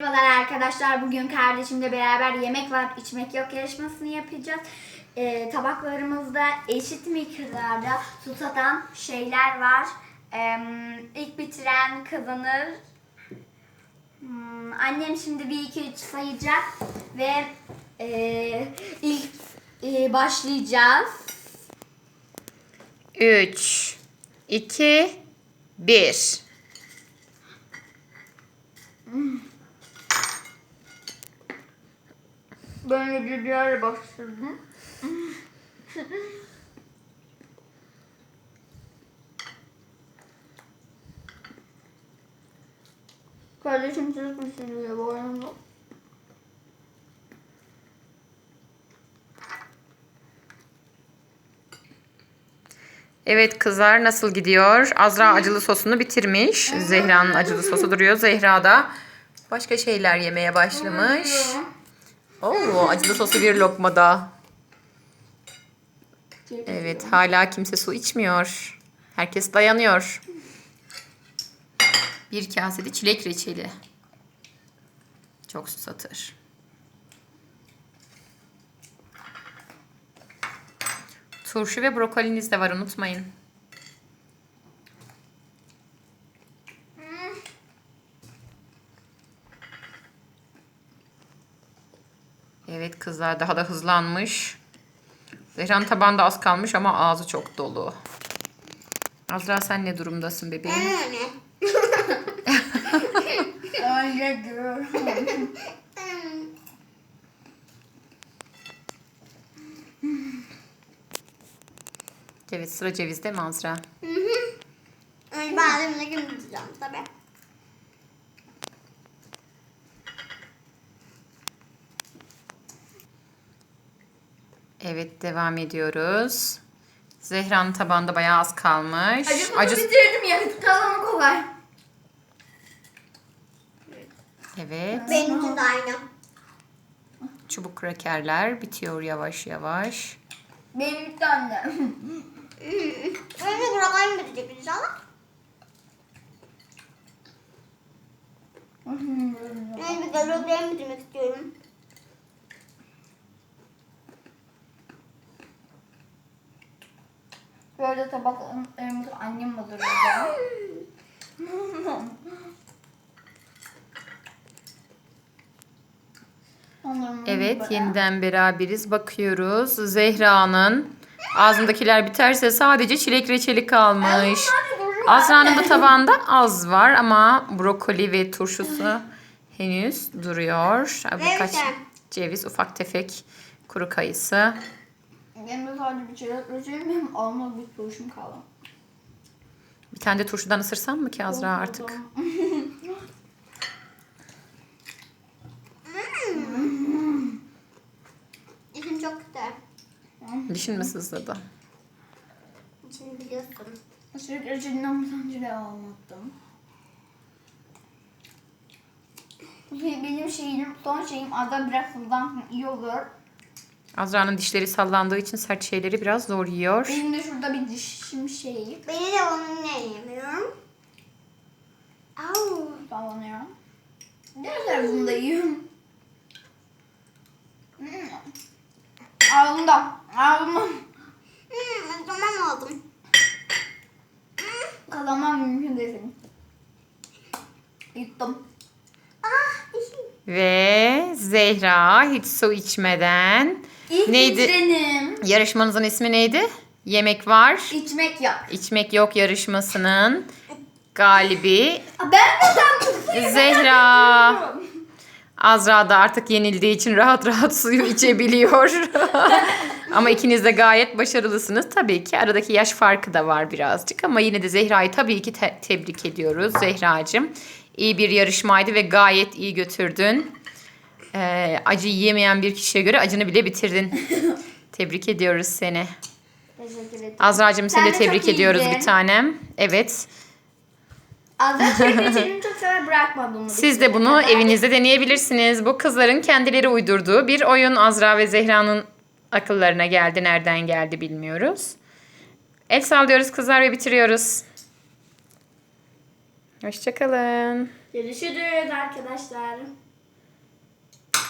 Merhabalar arkadaşlar. Bugün kardeşimle beraber yemek var içmek yok yarışmasını yapacağız. Ee, tabaklarımızda eşit miktarda su satan şeyler var. Ee, ilk bitiren kazanır. Hmm, annem şimdi 1 2 3 sayacak ve e, ilk e, başlayacağız. 3, 2, 1. Böyle ara başladım. Kardeşim çocuk pişiriyor bu arada. Evet kızlar nasıl gidiyor? Azra acılı sosunu bitirmiş. Zehra'nın acılı sosu duruyor. Zehra da başka şeyler yemeye başlamış. Oo, acılı sosu bir lokmada. Evet hala kimse su içmiyor. Herkes dayanıyor. Bir kasede çilek reçeli. Çok susatır. Turşu ve brokoliniz de var unutmayın. Evet kızlar daha da hızlanmış. Zehra'nın tabağında az kalmış ama ağzı çok dolu. Azra sen ne durumdasın bebeğim? Öyle diyorum. Evet sıra cevizde mi Azra? Önce bademle kim tutacağım tabii. Evet devam ediyoruz. Zehra'nın tabağında bayağı az kalmış. Acısını Acı... bitirdim ya. Kalanı kolay. Evet. Benim için de aynı. Çubuk krakerler bitiyor yavaş yavaş. Benim bir tane. Önce brokoli bitecek inşallah. Ben bir de brokoli bitirmek istiyorum. Böyle tabaklarımız annem mi duruyor? Onların Evet yeniden beraberiz. Bakıyoruz. Zehra'nın ağzındakiler biterse sadece çilek reçeli kalmış. Azra'nın da tabağında az var ama brokoli ve turşusu henüz duruyor. Birkaç ceviz, ufak tefek kuru kayısı. Benim de sadece bir çeyrek reçelim benim alma bir turşum kaldı. Bir tane de turşudan ısırsam mı ki Azra artık? İçim çok kötü. Dişin mi sızladı? İçini biliyorsun. Çeyrek reçelinden bir tane de almadım. Şey, Benim şeyim, son şeyim ada biraz hızdan iyi olur. Azra'nın dişleri sallandığı için sert şeyleri biraz zor yiyor. Benim de şurada bir dişim şeyi Beni de onunla yemiyorum. Au. sallanıyor. Diğer tarafını da yiyorum. Hmm. Ağzımda, ağzımda. Hmm, tamam oldum. Kalamam mümkün değil senin. Yuttum. Ah. Ve Zehra hiç su içmeden İlk Neydi? bitirenim. yarışmanızın ismi neydi? Yemek var, İçmek yok. içmek yok yarışmasının galibi Ben neden Zehra. Azra da artık yenildiği için rahat rahat suyu içebiliyor. ama ikiniz de gayet başarılısınız. Tabii ki aradaki yaş farkı da var birazcık ama yine de Zehra'yı tabii ki te- tebrik ediyoruz Zehracığım. İyi bir yarışmaydı ve gayet iyi götürdün. Ee, acı yiyemeyen bir kişiye göre acını bile bitirdin. tebrik ediyoruz seni. Teşekkür ederim. Azra'cığım seni Sen de de tebrik çok ediyoruz iyiydin. bir tanem. Evet. Azra çeyrek reçelini çok sever bırakmadım. bunu Siz de bunu evinizde deneyebilirsiniz. Bu kızların kendileri uydurduğu bir oyun Azra ve Zehra'nın akıllarına geldi. Nereden geldi bilmiyoruz. El sallıyoruz kızlar ve bitiriyoruz. Hoşçakalın. Görüşürüz arkadaşlar.